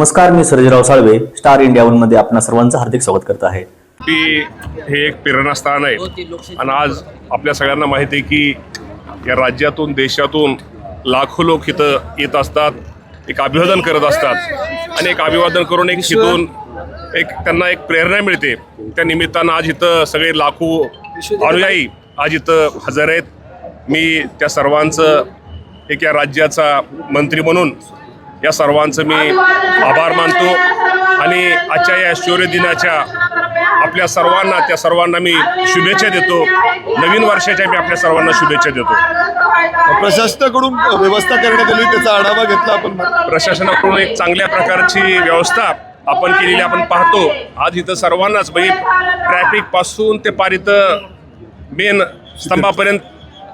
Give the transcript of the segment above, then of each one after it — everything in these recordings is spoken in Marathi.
नमस्कार मी सर्जराव साळवे स्टार इंडिया वनमध्ये आपणा सर्वांचं हार्दिक स्वागत करत आहे. ती हे एक प्रेरणास्थान आहे. आणि आज आपल्या सगळ्यांना माहिती आहे की या राज्यातून देशातून लाखो लोक इथं येत असतात एक अभिवादन करत असतात. आणि एक अभिवादन करून एक इथून एक त्यांना एक प्रेरणा मिळते. त्या निमित्तानं आज इथं सगळे लाखो अनुयायी आज इथं हजर आहेत. मी त्या सर्वांचं एक या राज्याचा मंत्री म्हणून या सर्वांचं मी आभार मानतो आणि आजच्या या शौर्य दिनाच्या आपल्या सर्वांना त्या सर्वांना मी शुभेच्छा देतो. नवीन वर्षाच्या मी आपल्या सर्वांना शुभेच्छा देतो. प्रशासनाकडून व्यवस्था करण्यात आली त्याचा आढावा घेतला आपण. प्रशासनाकडून एक चांगल्या प्रकारची व्यवस्था आपण केलेली आपण पाहतो. आज इथं सर्वांनाच म्हणजे ट्रॅफिकपासून ते पार इथं मेन स्तंभापर्यंत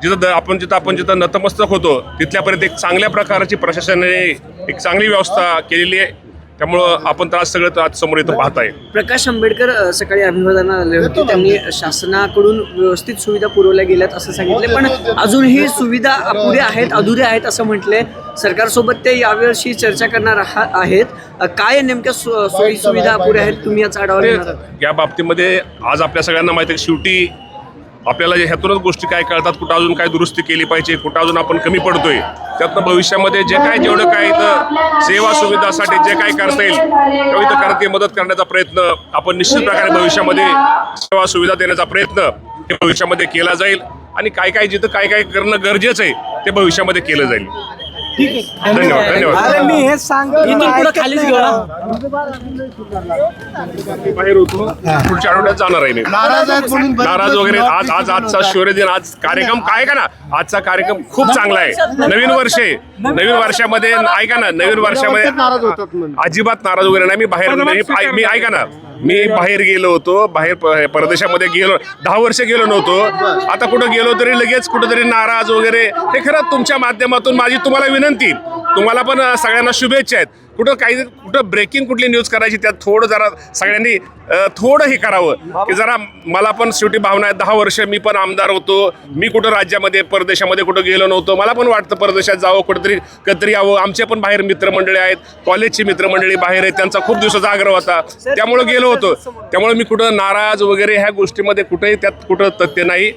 जिथं द- आपण जिथं आपण जिथं नतमस्तक होतो तिथल्यापर्यंत एक चांगल्या प्रकारची प्रशासनाने एक चांगली व्यवस्था केलेली आहे. त्यामुळं आपण तर आज सगळं आज समोर इथं पाहत आहे प्रकाश आंबेडकर सकाळी अभिवादनाला आले होते. त्यांनी शासनाकडून व्यवस्थित सुविधा पुरवल्या गेल्यात असं सांगितले पण अजूनही सुविधा अपुऱ्या आहेत अधुऱ्या आहेत असं म्हटले सरकारसोबत ते यावर्षी चर्चा करणार आहा- आहेत. काय नेमक्या सु- सोयी सुविधा अपुऱ्या आहेत तुम्ही याचा आढावा या बाबतीमध्ये आज आपल्या सगळ्यांना माहिती आहे शेवटी आपल्याला ह्यातूनच गोष्टी काय कळतात कुठं अजून काय दुरुस्ती केली पाहिजे कुठं अजून आपण कमी पडतोय. त्यातनं भविष्यामध्ये जे काय जेवढं काय इथं सेवा सुविधासाठी जे काय करता येईल तेव्हा इथं करते मदत करण्याचा प्रयत्न आपण निश्चित प्रकारे भविष्यामध्ये सेवा सुविधा देण्याचा प्रयत्न हे भविष्यामध्ये केला जाईल. आणि काय काय जिथं काय काय करणं गरजेचं आहे ते भविष्यामध्ये केलं जाईल. धन्यवाद. धन्यवाद इथून पुढे खालीच घेऊ ना बाहेर होतो पुढच्या आठवड्यात जाणार आहे मी. नाराज आहेत म्हणून बरेच नाराज लोक वगैरे आज आज आजचा. शौर्य दिन आज कार्यक्रम काय का ना? आजचा कार्यक्रम खूप चांगला आहे. नवीन वर्ष आहे. नवीन वर्षामध्ये ऐका ना नवीन नाराज वर्षामध्ये होतात म्हणून. अजिबात नाराज वगैरे नाही. मी बाहेर मी मी ऐका ना. मी बाहेर गेलो होतो बाहेर परदेशामध्ये गेलो दहा वर्ष गेलो नव्हतो. आता कुठं गेलो तरी लगेच कुठंतरी नाराज वगैरे. हे खरं तुमच्या माध्यमातून माझी तुम्हाला विनंती. तुम्हाला पण सगळ्यांना शुभेच्छा आहेत. कुठं काही कुठं ब्रेकिंग कुठली न्यूज करायची त्यात थोडं जरा सगळ्यांनी थोडं हे करावं. की जरा मला पण शेवटी भावना आहे. दहा वर्ष मी पण आमदार होतो. मी कुठं राज्यामध्ये परदेशामध्ये कुठं गेलो नव्हतो. मला पण वाटतं परदेशात जावं कुठेतरी कधीतरी यावं. आमचे पण बाहेर मित्रमंडळी आहेत. कॉलेजची मित्रमंडळी बाहेर आहेत. त्यांचा खूप दिवसाचा आग्रह होता. त्यामुळं गेलो होतो. त्यामुळे मी कुठं नाराज वगैरे ह्या गोष्टीमध्ये कुठेही त्यात कुठं तथ्य नाही.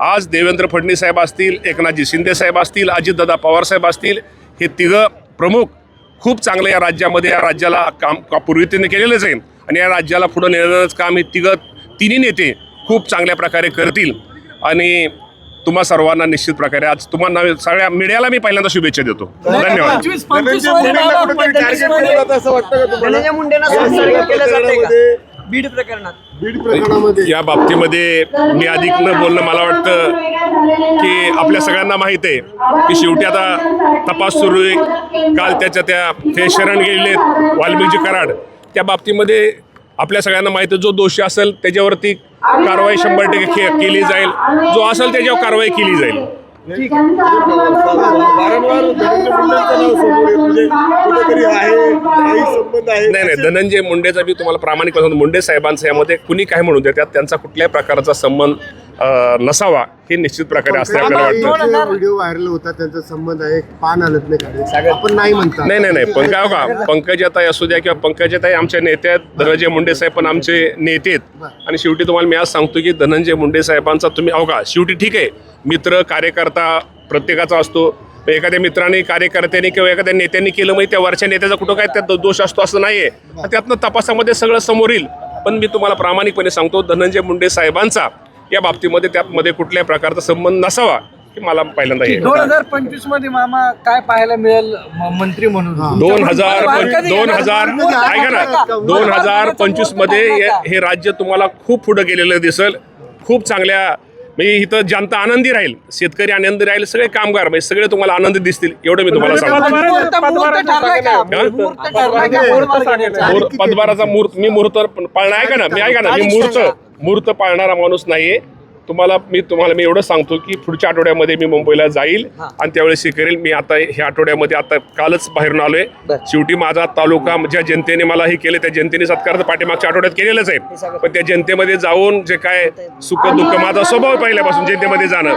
आज देवेंद्र फडणवीस साहेब असतील एकनाथजी शिंदे साहेब असतील अजितदादा पवार साहेब असतील हे तिघं प्रमुख खूप चांगलं या राज्यामध्ये या राज्याला काम का- पूर्वीतीने केलेलंच आहे. आणि या राज्याला पुढं नेण्याचं काम हे तिघं तिन्ही नेते खूप चांगल्या प्रकारे करतील. आणि तुम्हा सर्वांना निश्चित प्रकारे आज तुम्हाला सगळ्या मीडियाला मी पहिल्यांदा शुभेच्छा देतो. धन्यवाद? प्रकरणामध्ये, बीड प्रकरणात. या बाबतीमध्ये मी अधिक न बोलणं मला वाटतं की आपल्या सगळ्यांना माहीत आहे की शेवटी आता तपास सुरू आहे. काल त्याच्या त्या ते शरण गेलेले वाल्मिकजी कराड. त्या बाबतीमध्ये आपल्या सगळ्यांना माहिती आहे जो दोषी असेल त्याच्यावरती कारवाई शंभर टक्के के- केली जाईल. जो असेल त्याच्यावर कारवाई केली जाईल. वारंवार म्हणजे कुठेतरी आहे काही संबंध आहे. नाही नाही धनंजय मुंडेचा मी तुम्हाला प्रामाणिक मुंडे साहेबांचा यामध्ये कुणी काय म्हणू देतात? त्यांचा कुठल्याही प्रकारचा संबंध नसावा हे निश्चित प्रकारे असते आपल्याला वाटतं. व्हिडिओ व्हायरल होता त्यांचा संबंध आहे पान आलत नाही आपण नाही म्हणता. नाही नाही नाही पंकज का? पंकजाताई असू द्या किंवा पंकजाताई आमच्या नेते आहेत धनंजय मुंडे साहेब पण आमचे नेते आहेत. आणि शेवटी तुम्हाला मी आज सांगतो की धनंजय मुंडे साहेबांचा तुम्ही अवघा शेवटी ठीक आहे. मित्र कार्यकर्ता प्रत्येकाचा असतो. एखाद्या मित्राने कार्यकर्त्यांनी किंवा एखाद्या नेत्यांनी केलं म्हणजे त्या वरच्या नेत्याचा कुठं काय त्यात दोष असतो असं नाहीये. त्यातनं तपासामध्ये सगळं समोर येईल. पण मी तुम्हाला प्रामाणिकपणे सांगतो धनंजय मुंडे साहेबांचा या बाबतीमध्ये त्यामध्ये कुठल्याही प्रकारचा संबंध नसावा की मला पहिल्यांदा हे दोन हजार पंचवीसमध्ये मामा काय पाहायला मिळेल म- मंत्री म्हणून? दोन हजार पंच- दोन हजार ऐका ना दोन हजार पंचवीसमध्ये हे- हे राज्य तुम्हाला खूप पुढे गेलेलं दिसेल. खूप चांगल्या म्हणजे इथं जनता आनंदी राहील शेतकरी आनंदी राहील सगळे कामगार म्हणजे सगळे तुम्हाला आनंदी दिसतील एवढं मी तुम्हाला सांगतो. मुहूर्त- मुहूर्त ठरलाय का? मुहूर्त ठरलाय का? बोर्ड मार्केटचा. मुहूर्त- पदभाराचा मुहूर्त मी मुहूर्त पाळणार ऐका ना मी ऐका ना मी मुहूर्त मूर्त पाळणारा माणूस नाही आहे तुम्हाला मी तुम्हाला मी एवढं सांगतो की पुढच्या आठवड्यामध्ये मी मुंबईला जाईल आणि त्यावेळेस हे करेल. मी आता ह्या आठवड्यामध्ये आता कालच बाहेरून आलोय. शेवटी माझा तालुका ज्या जनतेने मला हे केलं त्या जनतेने सत्कार तर पाठीमागच्या आठवड्यात केलेलंच आहे. पण त्या जनतेमध्ये जाऊन जे काय सुख दुःख माझा स्वभाव आहे पहिल्यापासून जनतेमध्ये जाणं.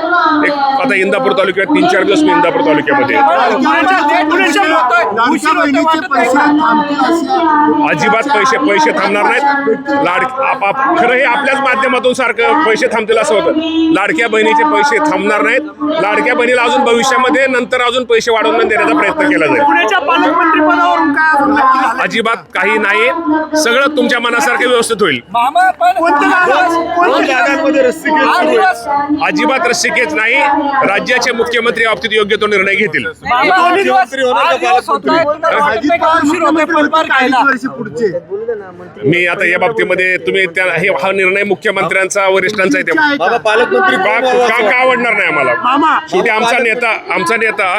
एक आता इंदापूर तालुक्यात तीन चार दिवस मी इंदापूर तालुक्यामध्ये आहे. लाडक्या बहिणीचे पैसे थांबतील अशी अजिबात पैसे पैसे थांबणार नाहीत. लाड आप- आप- खरं हे आपल्याच माध्यमातून सारखं पैसे थांबतील असं होतं. लाडक्या बहिणीचे पैसे थांबणार नाहीत. लाडक्या बहिणीला अजून भविष्यामध्ये नंतर अजून पैसे वाढवून देण्याचा प्रयत्न केला जाईल? अजिबात काही नाही सगळं तुमच्या मनासारखं व्यवस्थित होईल. अजिबात रस्सिकेच नाही. राज्याचे मुख्यमंत्री या बाबतीत योग्य तो निर्णय घेतील. मी आता या बाबतीमध्ये तुम्ही त्या हे हा निर्णय मुख्यमंत्र्यांचा वरिष्ठांचा आहे बाबा पालकमंत्री का कोण व्हावं असं का का आवडणार नाही आम्हाला? मामा शेवटी आमचा नेता आमचा नेता